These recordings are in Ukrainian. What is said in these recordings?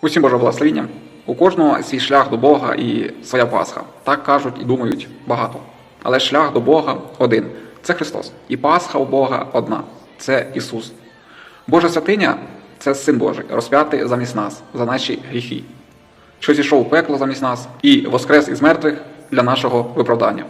Усім Боже благословіння. У кожного свій шлях до Бога і своя Пасха. Так кажуть і думають багато. Але шлях до Бога один це Христос. І Пасха у Бога одна це Ісус. Божа святиня це Син Божий, розп'ятий замість нас, за наші гріхи, що зійшов у пекло замість нас і воскрес із мертвих для нашого виправдання.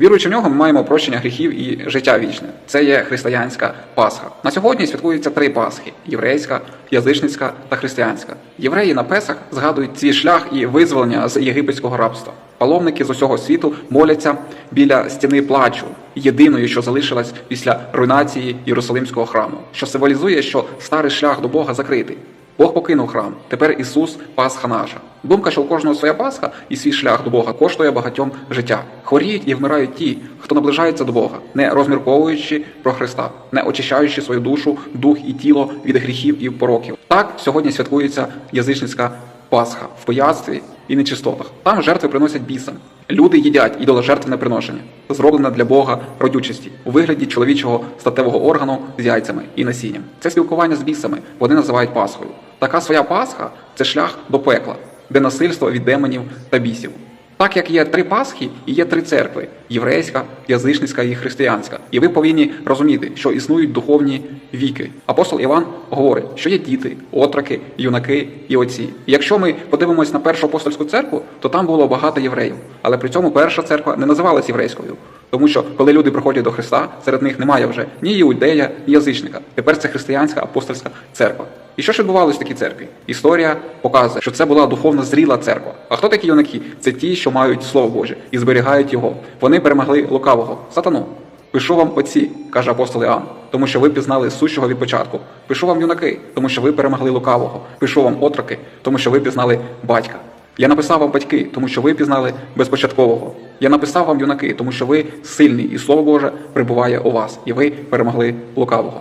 Віруючи в нього, ми маємо прощення гріхів і життя вічне. Це є християнська Пасха. На сьогодні святкуються три Пасхи: єврейська, язичницька та християнська. Євреї на Песах згадують свій шлях і визволення з єгипетського рабства. Паломники з усього світу моляться біля стіни плачу, єдиною, що залишилась після руйнації Єрусалимського храму, що символізує, що старий шлях до Бога закритий. Бог покинув храм. Тепер Ісус Пасха наша. Думка, що у кожного своя Пасха і свій шлях до Бога коштує багатьом життя. Хворіють і вмирають ті, хто наближається до Бога, не розмірковуючи про Христа, не очищаючи свою душу, дух і тіло від гріхів і пороків. Так сьогодні святкується язичницька Пасха в пияцтві і нечистотах. Там жертви приносять бісам. Люди їдять ідоложертвене приношення, зроблене для Бога родючості у вигляді чоловічого статевого органу з яйцями і насінням. Це спілкування з бісами вони називають Пасхою. Така своя Пасха це шлях до пекла, де насильство від демонів та бісів. Так як є три Пасхи і є три церкви: єврейська, язичницька і християнська. І ви повинні розуміти, що існують духовні віки. Апостол Іван говорить, що є діти, отроки, юнаки і отці. І якщо ми подивимось на першу апостольську церкву, то там було багато євреїв. Але при цьому перша церква не називалась єврейською. Тому що коли люди приходять до Христа, серед них немає вже ні іудея, ні язичника. Тепер це християнська апостольська церква. І що ж відбувалося в такій церкві? Історія показує, що це була духовно зріла церква. А хто такі юнаки? Це ті, що мають слово Боже і зберігають його. Вони перемогли лукавого сатану. Пишу вам отці, каже апостол Іоанн, тому що ви пізнали сущого від початку. Пишу вам юнаки, тому що ви перемогли лукавого. Пишу вам отроки, тому що ви пізнали батька. Я написав вам батьки, тому що ви пізнали безпочаткового. Я написав вам юнаки, тому що ви сильні, і слово Боже прибуває у вас, і ви перемогли лукавого.